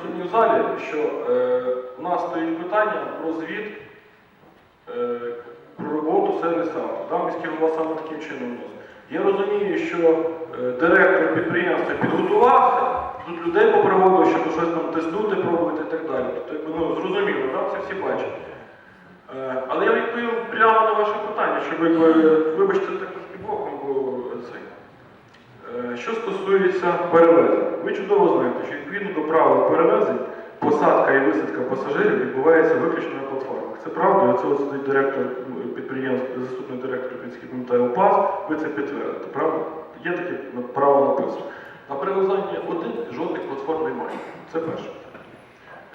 присутні в залі, що е, у нас стоїть питання про звіт е, про роботу сервіс авто. Там міський саме таким чином вносить. Я розумію, що е, директор підприємства підготувався, тут людей поприводив, щоб щось там тестувати, пробувати і так далі. Тобто, якби, ну, зрозуміло, так? це всі бачать. Е, Але я відповів прямо на ваше питання, щоб якби, вибачте також під боком, бо цей. Е, Що стосується перевезень, ви чудово знаєте, що відповідно до правил перевезень посадка і висадка пасажирів відбувається виключно на платформах. Це правда, це сидить директор ну, підприємства, заступник директора Пінський пам'ятає УПАС, ви це підтвердите, правда? Є таке право написано. На перевезенні один жодних платформ немає. Це перше.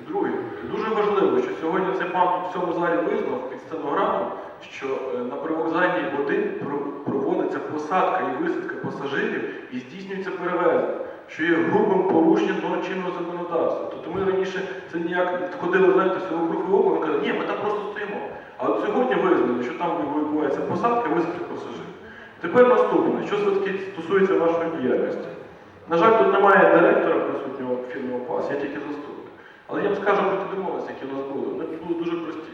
Друге, дуже важливо, що сьогодні цей пан в цьому залі визнав під стенограму, що е, на привокзальній один про- проводиться посадка і висадка пасажирів і здійснюється перевезення, що є грубим порушенням норм чинного законодавства. Тобто ми раніше це ніяк ходили, знаєте, всього кругу око, і казали, ні, ми там просто стоїмо. А от сьогодні визнали, що там відбувається посадка і висадка пасажирів. Тепер наступне, що все-таки стосується вашої діяльності. На жаль, тут немає директора присутнього фірми ОПАС, я тільки заступник. Але я вам скажу про ті домовленості, які у нас були. Вони були дуже прості.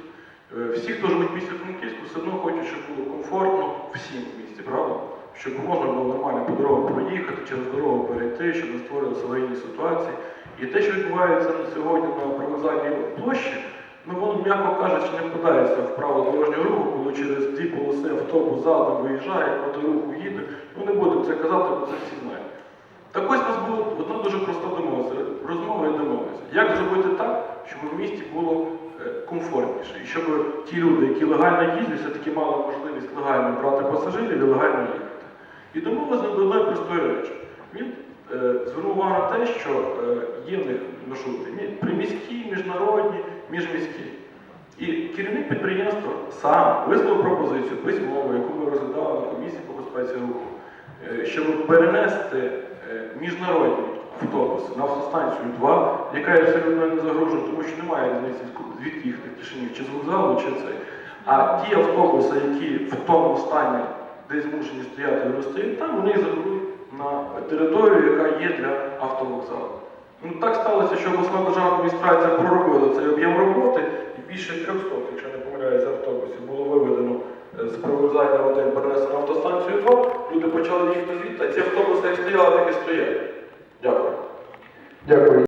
Е, Всі, хто живуть в Франківську, все одно хочуть, щоб було комфортно всім в місті, правда? Щоб можна було нормально по дорогу проїхати, через дорогу перейти, щоб не створювалися аварійні ситуації. І те, що відбувається на сьогодні на привокзальній площі, ну воно, м'яко кажучи, не вкладається в правила дорожнього руху, коли через дві полоси автобус задом виїжджає, проти руху їде. Ну не будемо це казати, бо це всі знають. Так ось нас була одна дуже проста домовленість, розмова і домовленість. Як зробити так, щоб в місті було е, комфортніше, і щоб ті люди, які легально їздять, все-таки мали можливість легально брати пасажирів і легально їхати. І домовилися до одної простої речі. Він е, звернув увагу на те, що е, є в них маршрути мі- приміські, міжнародні, міжміські. І керівник підприємства сам висловив пропозицію письмову, яку ми розглядали на комісії по безпеці руху, е, щоб перенести е, міжнародні автобуси на автостанцію 2, яка є абсолютно не загрожена, тому що немає різниці, звідки їх Кишинів, чи з вокзалу, чи цей. А ті автобуси, які в тому стані, де змушені стояти в розстріл, там вони загрують на територію, яка є для автовокзалу. Ну, Так сталося, що обласна державна адміністрація проробила цей об'єм роботи і більше 300, якщо не помиляюся, автобусів було виведено е, з привокзальна 1 перенесено автостанцію 2, люди почали їхати звідти, а ці автобуси як стояли, так і стоять. Дякую. Дякую.